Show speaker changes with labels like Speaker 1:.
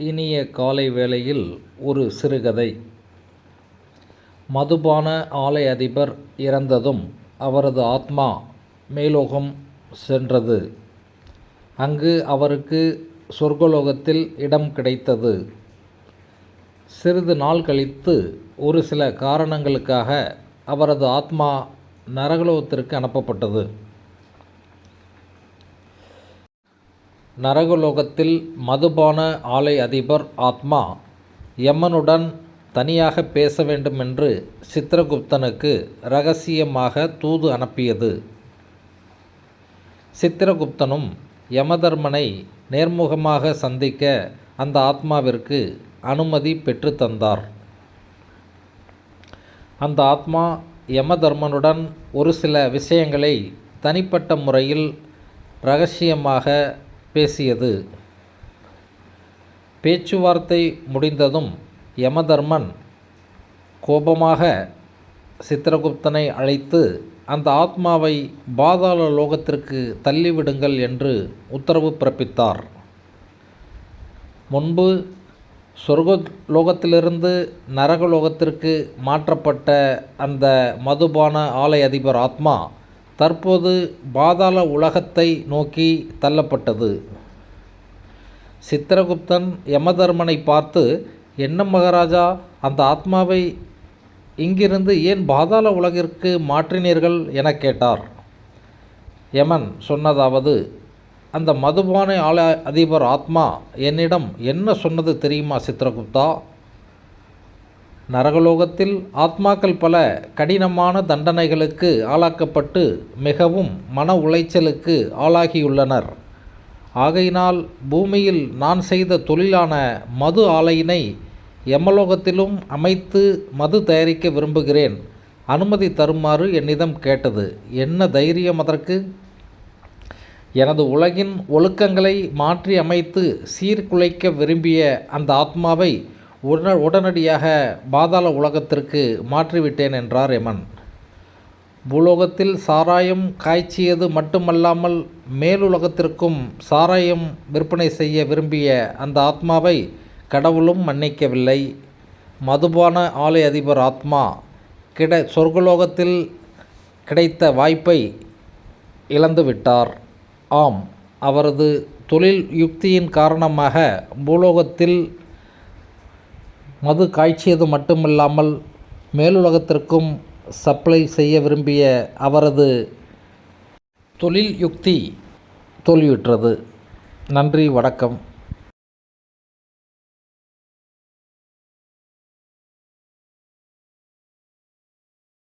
Speaker 1: இனிய காலை வேளையில் ஒரு சிறுகதை. மதுபான ஆலை அதிபர் இறந்ததும் அவரது ஆத்மா மேலோகம் சென்றது. அங்கு அவருக்கு சொர்க்கலோகத்தில் இடம் கிடைத்தது. சிறிது நாள் கழித்து ஒரு சில காரணங்களுக்காக அவரது ஆத்மா நரகலோகத்திற்கு அனுப்பப்பட்டது. நரகலோகத்தில் மதுபான ஆலை அதிபர் ஆத்மா யமனுடன் தனியாக பேச வேண்டுமென்று சித்திரகுப்தனுக்கு ரகசியமாக தூது அனுப்பியது. சித்திரகுப்தனும் யமதர்மனை நேர்முகமாக சந்திக்க அந்த ஆத்மாவிற்கு அனுமதி பெற்று தந்தார். அந்த ஆத்மா யமதர்மனுடன் ஒரு சில விஷயங்களை தனிப்பட்ட முறையில் ரகசியமாக பேசியது. பேச்சுவார்த்தை முடிந்ததும் யமதர்மன் கோபமாக சித்திரகுப்தனை அழைத்து அந்த ஆத்மாவை பாதாள லோகத்திற்கு தள்ளிவிடுங்கள் என்று உத்தரவு பிறப்பித்தார். முன்பு சொர்க்க லோகத்திலிருந்து நரகலோகத்திற்கு மாற்றப்பட்ட அந்த மதுபான ஆலை அதிபர் ஆத்மா தற்போது பாதாள உலகத்தை நோக்கி தள்ளப்பட்டது. சித்திரகுப்தன் யமதர்மனை பார்த்து என்ன மகாராஜா அந்த ஆத்மாவை இங்கிருந்து ஏன் பாதாள உலகிற்கு மாற்றினீர்கள்? என கேட்டார். யமன் சொன்னதாவது அந்த மதுபானை ஆல அதிபர் ஆத்மா என்னிடம் என்ன சொன்னது தெரியுமா சித்திரகுப்தா? நரகலோகத்தில் ஆத்மாக்கள் பல கடினமான தண்டனைகளுக்கு ஆளாக்கப்பட்டு மிகவும் மன உளைச்சலுக்கு ஆளாகியுள்ளனர். ஆகையினால் பூமியில் நான் செய்த தொழிலான மது ஆலையினை எமலோகத்திலும் அமைத்து மது தயாரிக்க விரும்புகிறேன். அனுமதி தருமாறு என்னிடம் கேட்டது. என்ன தைரியம் அதற்கு? எனது உலகின் ஒழுக்கங்களை மாற்றி அமைத்து சீர்குலைக்க விரும்பிய அந்த ஆத்மாவை உடன உடனடியாக பாதாள உலகத்திற்கு மாற்றிவிட்டேன் என்றார் எமன் பூலோகத்தில் சாராயம் காய்ச்சியது மட்டுமல்லாமல் மேலுலகத்திற்கும் சாராயம் விற்பனை செய்ய விரும்பிய அந்த ஆத்மாவை கடவுளும் மன்னிக்கவில்லை. மதுபான ஆலை அதிபர் ஆத்மா கிட சொர்க்கலோகத்தில் கிடைத்த வாய்ப்பை இழந்துவிட்டார் ஆம் அவரது தொழில் யுக்தியின் காரணமாக பூலோகத்தில் மது காய்ச்சியது மட்டுமில்லாமல் மேலுலகத்திற்கும் சப்ளை செய்ய விரும்பிய அவரது தொழில் யுக்தி தோல்வியுற்றது. நன்றி வணக்கம்.